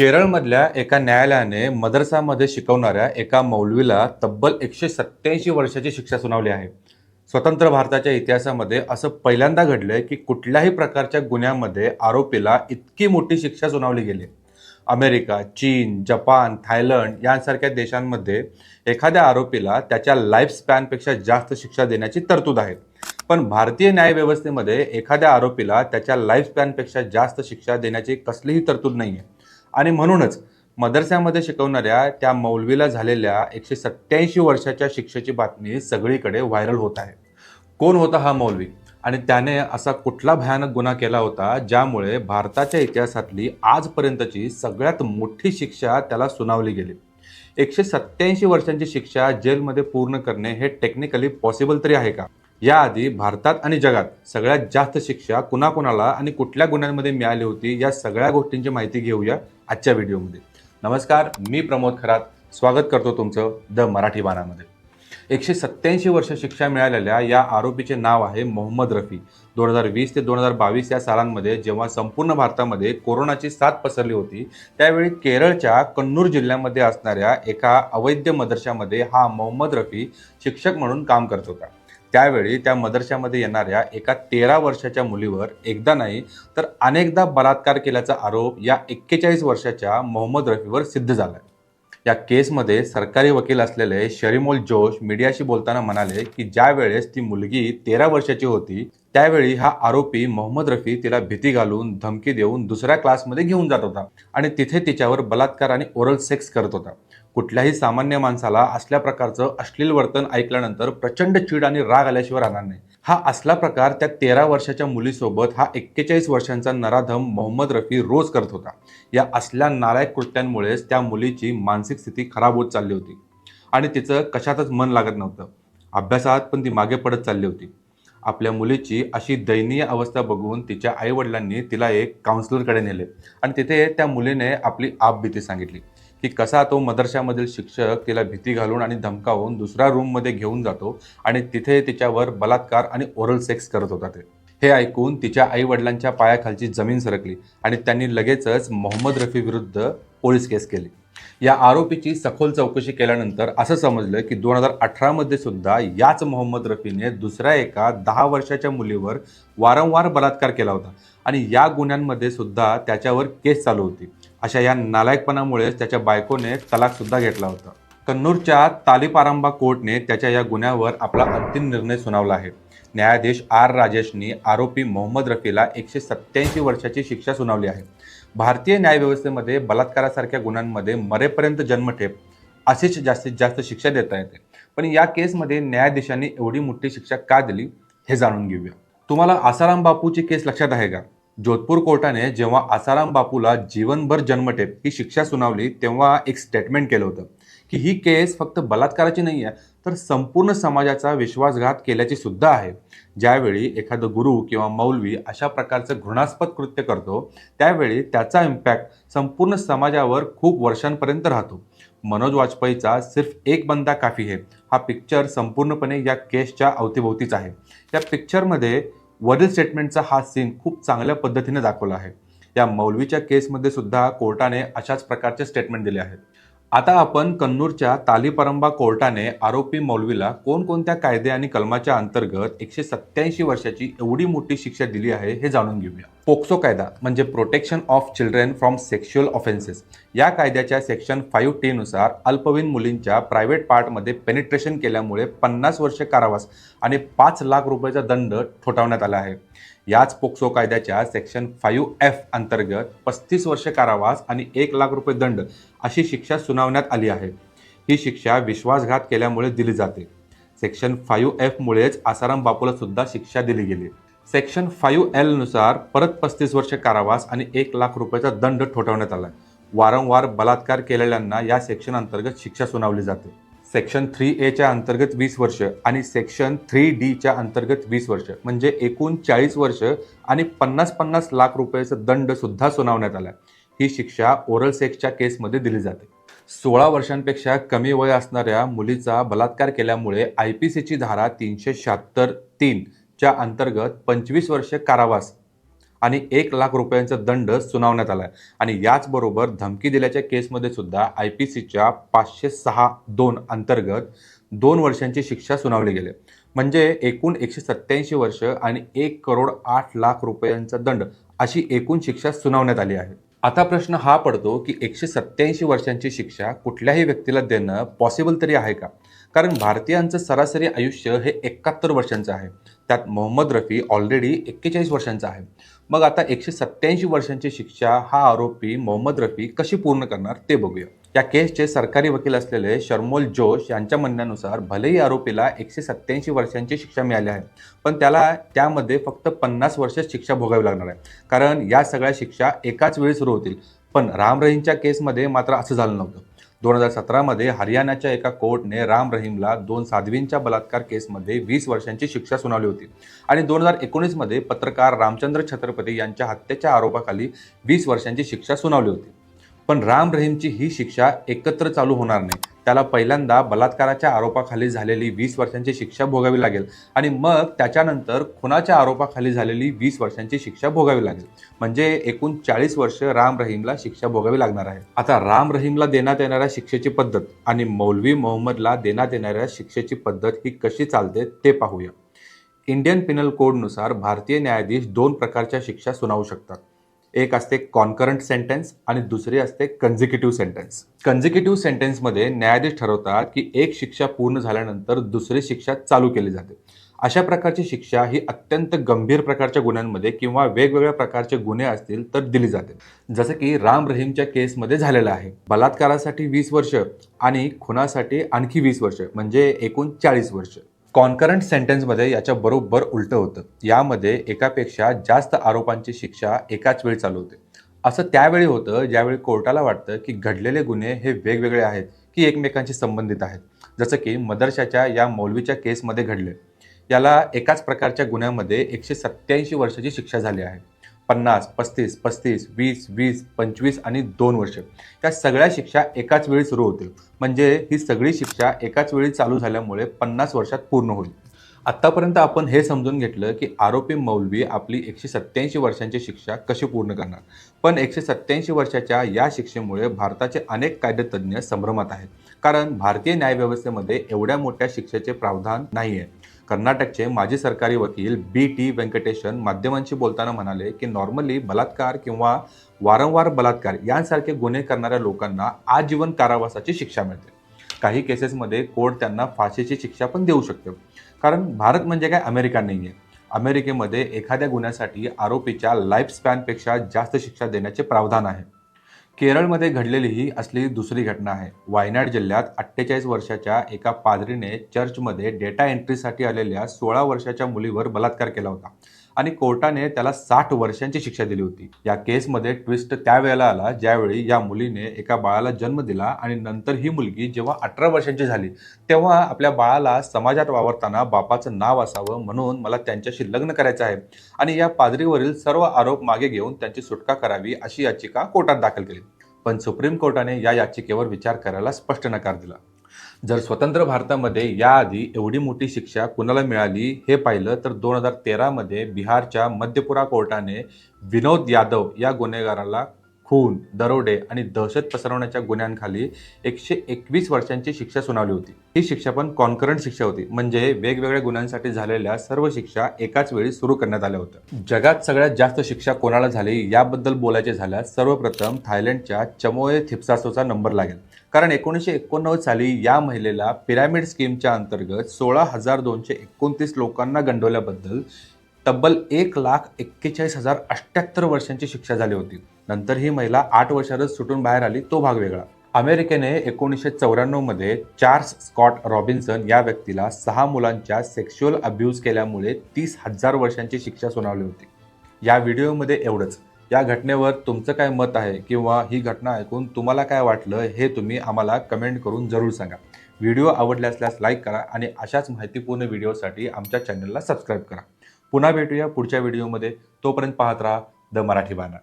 केरळमधल्या एका न्यायालयाने मदरसामध्ये शिकवणाऱ्या एका मौलवीला तब्बल एकशे सत्याऐंशी वर्षाची शिक्षा सुनावली आहे. स्वतंत्र भारताच्या इतिहासामध्ये असं पहिल्यांदा घडलंय की कुठल्याही प्रकारच्या गुन्ह्यामध्ये आरोपीला इतकी मोठी शिक्षा सुनावली गेली. अमेरिका चीन जपान थायलंड यांसारख्या देशांमध्ये एखाद्या आरोपीला त्याच्या लाईफ स्पॅनपेक्षा जास्त शिक्षा देण्याची तरतूद आहे. पण भारतीय न्यायव्यवस्थेमध्ये एखाद्या आरोपीला त्याच्या लाईफ स्पॅनपेक्षा जास्त शिक्षा देण्याची कसलीही तरतूद नाही आहे आणि म्हणूनच मदरस्यामध्ये शिकवणाऱ्या त्या मौलवीला झालेल्या एकशे सत्याऐंशी वर्षाच्या शिक्षेची बातमी सगळीकडे व्हायरल होत आहे. कोण होता हा मौलवी? आणि त्याने असा कुठला भयानक गुन्हा केला होता ज्यामुळे भारताच्या इतिहासातली आजपर्यंतची सगळ्यात मोठी शिक्षा त्याला सुनावली गेली? एकशे सत्याऐंशी वर्षांची शिक्षा जेलमध्ये पूर्ण करणे हे टेक्निकली पॉसिबल तरी आहे का? याआधी भारतात आणि जगात सगळ्यात जास्त शिक्षा कुणाकुणाला आणि कुठल्या गुन्ह्यांमध्ये मिळाली होती या सगळ्या गोष्टींची माहिती घेऊया. आजच्या व्हिडिओमध्ये. नमस्कार मी प्रमोद खरात. स्वागत करतो तुमचं द मराठी बाणामध्ये. एकशे सत्याऐंशी वर्ष शिक्षा मिळालेल्या या आरोपीचे नाव आहे मोहम्मद रफी. दोन हजार वीस ते दोन हजार बावीस या सालांमध्ये जेव्हा संपूर्ण भारतामध्ये कोरोनाची साथ पसरली होती त्यावेळी केरळच्या कन्नूर जिल्ह्यामध्ये असणाऱ्या एका अवैध मदरशामध्ये हा मोहम्मद रफी शिक्षक म्हणून काम करत होता. त्यावेळी त्या मदरशामध्ये येणाऱ्या एका तेरा वर्षाच्या मुलीवर एकदा नाही तर अनेकदा बलात्कार केल्याचा आरोप या एक्केचाळीस वर्षाच्या मोहम्मद रफीवर सिद्ध झाला या केसमध्ये सरकारी वकील असलेले शरीमोल जोश मीडियाशी बोलताना म्हणाले की ज्या वेळेस ती मुलगी तेरा वर्षाची होती त्यावेळी हा आरोपी मोहम्मद रफी तिला भीती घालून धमकी देऊन दुसऱ्या क्लासमध्ये घेऊन जात होता आणि तिथे तिच्यावर बलात्कार आणि ओरल सेक्स करत होता. कुठल्याही सामान्य माणसाला असल्या प्रकारचं अश्लील वर्तन ऐकल्यानंतर प्रचंड चीड आणि राग आल्याशिवाय राहणार नाही. हा असला प्रकार त्या तेरा वर्षाच्या मुलीसोबत हा एक्केचाळीस वर्षांचा नराधम मोहम्मद रफी रोज करत होता. या असल्या नालायक कृत्यांमुळेच त्या मुलीची मानसिक स्थिती खराब होत चालली होती आणि तिचं कशातच मन लागत नव्हतं. अभ्यासात पण ती मागे पडत चालली होती. आपल्या मुलीची अशी दयनीय अवस्था बघून तिच्या आईवडिलांनी तिला एक काउन्सिलरकडे नेले आणि तिथे त्या मुलीने आपली आपबीती सांगितली. की कसा तो मदरशामधील शिक्षक तिला भीती घालून आणि धमकावून दुसऱ्या रूममध्ये घेऊन जातो आणि तिथे तिच्यावर बलात्कार आणि ओरल सेक्स करत होता ते. हे ऐकून तिच्या आई वडिलांच्या पायाखालची जमीन सरकली आणि त्यांनी लगेचच मोहम्मद रफी विरुद्ध पोलीस केस केली. या आरोपीची सखोल चौकशी केल्यानंतर असं समजलं की दोन हजार अठरामध्ये सुद्धा याच मोहम्मद रफीने दुसऱ्या एका दहा वर्षाच्या मुलीवर वारंवार बलात्कार केला होता आणि या गुन्ह्यांमध्ये सुद्धा त्याच्यावर केस चालू होती. अशा या नालायकपणामुळेच त्याच्या बायकोने तलाकसुद्धा घेतला होता. कन्नूरच्या तालिपारंबा कोर्टने त्याच्या या गुन्ह्यावर आपला अंतिम निर्णय सुनावला आहे. न्यायाधीश आर. राजेशनी आरोपी मोहम्मद रफीला एकशे सत्याऐंशी वर्षाची शिक्षा सुनावली आहे. भारतीय न्यायव्यवस्थेमध्ये बलात्कारासारख्या गुन्ह्यांमध्ये मरेपर्यंत जन्मठेप अशीच जास्तीत जास्त शिक्षा देता येते. पण या केसमध्ये न्यायाधीशांनी एवढी मोठी शिक्षा का दिली हे जाणून घेऊया. तुम्हाला आसाराम बापूची केस लक्षात आहे का? जोधपूर कोर्टाने जेव्हा आसाराम बापूला जीवनभर जन्मठेप ही शिक्षा सुनावली तेव्हा एक स्टेटमेंट केलं होतं की ही केस फक्त बलात्काराची नाही आहे तर संपूर्ण समाजाचा विश्वासघात केल्याची सुद्धा आहे. ज्यावेळी एखादं गुरु किंवा मौलवी अशा प्रकारचं घृणास्पद कृत्य करतो त्यावेळी त्याचा इम्पॅक्ट संपूर्ण समाजावर खूप वर्षांपर्यंत राहतो. मनोज वाजपेयीचा सिर्फ एक बंदा काफी है हा पिक्चर संपूर्णपणे या केसच्या अवतीभोवतीच आहे. या पिक्चरमध्ये वरील स्टेटमेंटचा हा सीन खूप चांगल्या पद्धतीने दाखवला आहे. या मौलवीच्या केसमध्ये सुद्धा कोर्टाने अशाच प्रकारचे स्टेटमेंट दिले आहेत. आता आपण कन्नूरच्या तालीपरंबा कोर्टाने आरोपी मौलवीला कोणकोणत्या कायदे आणि कलमाच्या अंतर्गत एकशे सत्याऐंशी वर्षाची एवढी मोठी शिक्षा दिली आहे हे जाणून घेऊया. पोक्सो कायदा म्हणजे protection of children from sexual offences या कायद्याच्या सेक्शन फाईव्ह टी नुसार अल्पवयीन मुलींच्या प्रायव्हेट पार्टमध्ये पेनिट्रेशन केल्यामुळे पन्नास वर्ष कारावास आणि पाच लाख रुपयाचा दंड ठोठावण्यात आला आहे. याच पोक्सो कायद्याच्या सेक्शन फाईव्ह एफ अंतर्गत पस्तीस वर्ष कारावास आणि एक लाख रुपये दंड अशी शिक्षा सुनावण्यात आली आहे. ही शिक्षा विश्वासघात केल्यामुळे दिली जाते. सेक्शन फाईव्ह एफमुळेच आसाराम बापूला सुद्धा शिक्षा दिली गेली. सेक्शन फाईव्ह एलनुसार परत पस्तीस वर्ष कारावास आणि एक लाख रुपयाचा दंड ठोठावण्यात आला. वारंवार बलात्कार केलेल्यांना या सेक्शन अंतर्गत शिक्षा सुनावली जाते. सेक्शन थ्री एच्या अंतर्गत वीस वर्ष आणि सेक्शन थ्री डीच्या अंतर्गत वीस वर्ष. म्हणजे एकूण चाळीस वर्ष आणि पन्नास पन्नास लाख रुपयाचा दंडसुद्धा सुनावण्यात आला ही शिक्षा ओरल सेक्सच्या केसमध्ये दिली जाते. सोळा वर्षांपेक्षा कमी वय असणाऱ्या मुलीचा बलात्कार केल्यामुळे आय पी सीची धारा तीनशे शहात्तर तीनच्या अंतर्गत पंचवीस वर्ष कारावास आणि एक लाख रुपयांचा दंड सुनावण्यात आला आहे आणि याचबरोबर धमकी दिल्याच्या केसमध्ये सुद्धा आय पी सीच्या पाचशे सहा दोन अंतर्गत दोन वर्षांची शिक्षा सुनावली गेली. म्हणजे एकूण एकशे सत्याऐंशी वर्ष आणि एक करोड आठ लाख रुपयांचा दंड अशी एकूण शिक्षा सुनावण्यात आली आहे. आता प्रश्न हा पडतो की एकशे सत्त्याऐंशी वर्षांची शिक्षा कुठल्याही व्यक्तीला देणं पॉसिबल तरी आहे का? कारण भारतीयांचं सरासरी आयुष्य हे एकाहत्तर वर्षांचं आहे. त्यात मोहम्मद रफी ऑलरेडी एक्केचाळीस वर्षांचा आहे. मग आता एकशे सत्याऐंशी वर्षांची शिक्षा हा आरोपी मोहम्मद रफी कशी पूर्ण करणार ते बघूया. या केसचे सरकारी वकील असलेले शर्मोल जोश यांच्या म्हणण्यानुसार भलेही आरोपीला एकशे सत्याऐंशी वर्षांची शिक्षा मिळाली आहे पण त्याला त्यामध्ये फक्त पन्नास वर्ष शिक्षा भोगावी लागणार आहे. कारण या सगळ्या शिक्षा एकाच वेळी सुरू होतील पण राम रहीमच्या केसमध्ये मात्र असं झालं नव्हतं. दोन हजार सतरामध्ये हरियाणाच्या एका कोर्टने राम रहीमला दोन साध्वींच्या बलात्कार केसमध्ये वीस वर्षांची शिक्षा सुनावली होती. आणि दोन हजार एकोणीसमध्ये पत्रकार रामचंद्र छत्रपती यांच्या हत्येच्या आरोपाखाली वीस वर्षांची शिक्षा सुनावली होती. पण राम रहीमची ही शिक्षा एकत्र चालू होणार नाही. त्याला पहिल्यांदा बलात्काराच्या आरोपाखाली झालेली वीस वर्षांची शिक्षा भोगावी लागेल. आणि मग त्याच्यानंतर खुनाच्या आरोपाखाली झालेली वीस वर्षांची शिक्षा भोगावी लागेल. म्हणजे एकूण चाळीस वर्ष राम रहीमला शिक्षा भोगावी लागणार आहे. आता राम रहीमला देण्यात येणाऱ्या शिक्षेची पद्धत आणि मौलवी मोहम्मदला देण्यात येणाऱ्या शिक्षेची पद्धत ही कशी चालते ते पाहूया. इंडियन पिनल कोडनुसार भारतीय न्यायाधीश दोन प्रकारच्या शिक्षा सुनावू शकतात. एक असते कॉन्करंट सेंटेन्स आणि दुसरी असते कन्झिक्युटिव्ह सेंटेन्स कन्झिक्युटिव्ह सेंटेन्समध्ये न्यायाधीश ठरवतात की एक शिक्षा पूर्ण झाल्यानंतर दुसरी शिक्षा चालू केली जाते. अशा प्रकारची शिक्षा ही अत्यंत गंभीर प्रकारच्या गुन्ह्यांमध्ये किंवा वेगवेगळ्या प्रकारचे गुन्हे असतील तर दिली जाते. जसं की राम रहीमच्या केसमध्ये झालेलं आहे. बलात्कारासाठी वीस वर्ष आणि खुनासाठी आणखी वीस वर्ष म्हणजे एकूण चाळीस वर्ष. कॉन्करंट सेंटेन्समध्ये याच्या बरोबर उलटं होतं. यामध्ये एकापेक्षा जास्त आरोपांची शिक्षा एकाच वेळी चालू होते. असं त्यावेळी होतं ज्यावेळी कोर्टाला वाटतं की घडलेले गुन्हे हे वेगवेगळे आहेत की एकमेकांशी संबंधित आहेत. जसं की मदरशाच्या या मौलवीच्या केसमध्ये घडले. याला एकाच प्रकारच्या गुन्ह्यामध्ये एकशे सत्याऐंशी वर्षाची शिक्षा झाली आहे. पन्नास पस्तीस पस्तीस वीस वीस पंचवीस आणि दोन वर्ष. या सगळ्या शिक्षा एकाच वेळी सुरू होतील. म्हणजे ही सगळी शिक्षा एकाच वेळी चालू झाल्यामुळे पन्नास वर्षात पूर्ण होईल. आत्तापर्यंत आपण हे समजून घेतलं की आरोपी मौलवी आपली एकशे सत्त्याऐंशी वर्षांची शिक्षा कशी पूर्ण करणार? पण एकशे सत्त्याऐंशी वर्षाच्या या शिक्षेमुळे भारताचे अनेक कायदेतज्ञ संभ्रमात आहेत. कारण भारतीय न्यायव्यवस्थेमध्ये एवढ्या मोठ्या शिक्षेचे प्रावधान नाही आहे कर्नाटकचे माजी सरकारी वकील बी टी व्यंकटेशन माध्यमांशी बोलताना म्हणाले की नॉर्मली बलात्कार किंवा वारंवार बलात्कार यांसारखे गुन्हे करणाऱ्या लोकांना आजीवन कारावासाची शिक्षा मिळते. काही केसेसमध्ये कोर्ट त्यांना फाशीची शिक्षा पण देऊ शकते. कारण भारत म्हणजे काय? अमेरिका नाही आहे अमेरिकेमध्ये एखाद्या गुन्ह्यासाठी आरोपीच्या लाईफ स्पॅनपेक्षा जास्त शिक्षा देण्याचे प्रावधान आहे. केरळमध्ये घडलेली ही असलेली दुसरी घटना आहे. वायनाड जिल्ह्यात अठ्ठेचाळीस वर्षाच्या एका पादरीने चर्चमध्ये डेटा एंट्रीसाठी आलेल्या सोळा वर्षाच्या मुलीवर बलात्कार केला होता. आणि कोर्टाने त्याला साठ वर्षांची शिक्षा दिली होती. या केसमध्ये ट्विस्ट त्यावेळेला आला ज्यावेळी या मुलीने एका बाळाला जन्म दिला आणि नंतर ही मुलगी जेव्हा अठरा वर्षांची झाली तेव्हा आपल्या बाळाला समाजात वावरताना बापाचं नाव असावं म्हणून मला त्यांच्याशी लग्न करायचं आहे आणि या पादरीवरील सर्व आरोप मागे घेऊन त्यांची सुटका करावी अशी याचिका कोर्टात दाखल केली. पण सुप्रीम कोर्टाने या याचिकेवर विचार करायला स्पष्ट नकार दिला. जर स्वतंत्र भारतामध्ये याआधी एवढी मोठी शिक्षा कुणाला मिळाली हे पाहिलं तर दोन हजार तेरामध्ये बिहारच्या मध्यपुरा कोर्टाने विनोद यादव या गुन्हेगाराला खून दरोडे आणि दहशत पसरवण्याच्या गुन्ह्यांखाली एकशे एकवीस वर्षांची शिक्षा सुनावली होती. ही शिक्षा पण कॉन्करंट शिक्षा होती म्हणजे वेगवेगळ्या गुन्ह्यांसाठी झालेल्या सर्व शिक्षा एकाच वेळी सुरू करण्यात आल्या होत्या. जगात सगळ्यात जास्त शिक्षा कोणाला झाली याबद्दल बोलायचे झाल्यास सर्वप्रथम थायलंडच्या चमोए थिप्सासोचा नंबर लागेल. कारण एकोणीसशे एकोणनव्वद साली या महिलेला पिरामिड स्कीमच्या अंतर्गत सोळा हजार दोनशे एकोणतीस लोकांना गंडवल्याबद्दल तब्बल एक लाख एक्केचाळीस हजार अठ्ठ्याहत्तर वर्षांची शिक्षा झाली होती. नंतर ही महिला आठ वर्षातच सुटून बाहेर आली तो भाग वेगळा. अमेरिकेने एकोणीसशे चौऱ्याण्णवमध्ये चार्ल्स स्कॉट रॉबिन्सन या व्यक्तीला सहा मुलांच्या सेक्शुअल अब्यूज केल्यामुळे तीस हजार वर्षांची शिक्षा सुनावली होती. या व्हिडिओमध्ये एवढंच. या घटनेवर तुमचं काय मत आहे किंवा ही घटना ऐकून तुम्हाला काय वाटलं हे तुम्ही आम्हाला कमेंट करून जरूर सांगा. व्हिडिओ आवडले असल्यास लाईक करा आणि अशाच माहितीपूर्ण व्हिडिओसाठी आमच्या चॅनलला सबस्क्राईब करा. पुन्हा भेटूया पुढच्या व्हिडिओमध्ये. तोपर्यंत पाहत राहा द मराठी बाणा.